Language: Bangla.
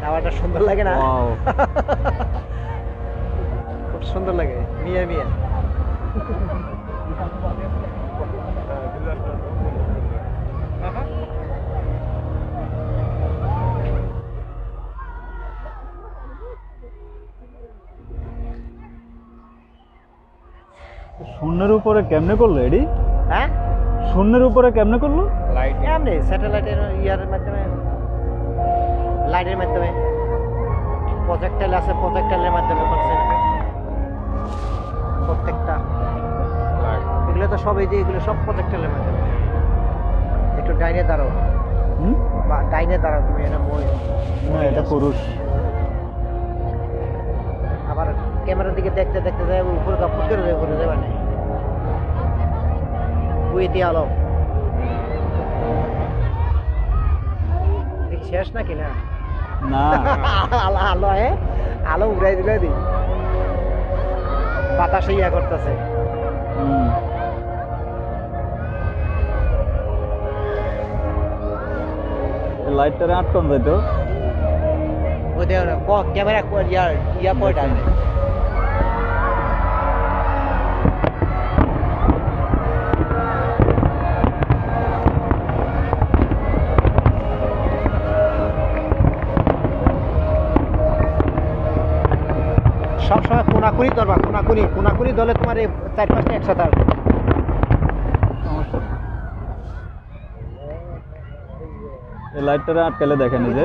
টাওয়ারটা সুন্দর লাগে না? খুব সুন্দর লাগে। মিয়া মিয়া। শূন্যের উপরে কেমনে করল এডি? হ্যাঁ? শূন্যের উপরে কেমনে করল? এমনি স্যাটেলাইটের ইয়ারের মাধ্যমে লাইটের মাধ্যমে। প্রজেক্টাইল আছে প্রজেক্টাইলের মাধ্যমে করছে। প্রত্যেকটা। এগুলো তো সব এই যে এগুলো সব প্রজেক্টাইলের মাধ্যমে। একটু ডাইনে দাঁড়াও। হুম? বা ডাইনে দাঁড়াও তুমি এটা না এটা পুরুষ। আবার ক্যামেরার দিকে দেখতে দেখতে যায় উপরে কাপড় করে দেবে করে দেবে না বুয়েতে আলো শেষ নাকি না? না। আলো আলো হ্যাঁ আলো উড়াই দিলে দি বাতাসে ইয়া করতেছে। হুম। লাইটটা লাইটটারে আটকান যাইতো। ওই দেখো ক্যামেরা ক- ইয়া ইয়া পয়েন্ট আছে? সবসময় কোনাকুনি ধরবা কোনাকুনি কোনাকুনি দলে তোমার এই চার পাঁচটা একসাথে আসবে। এই লাইটটারে আটকালে দেখেন যে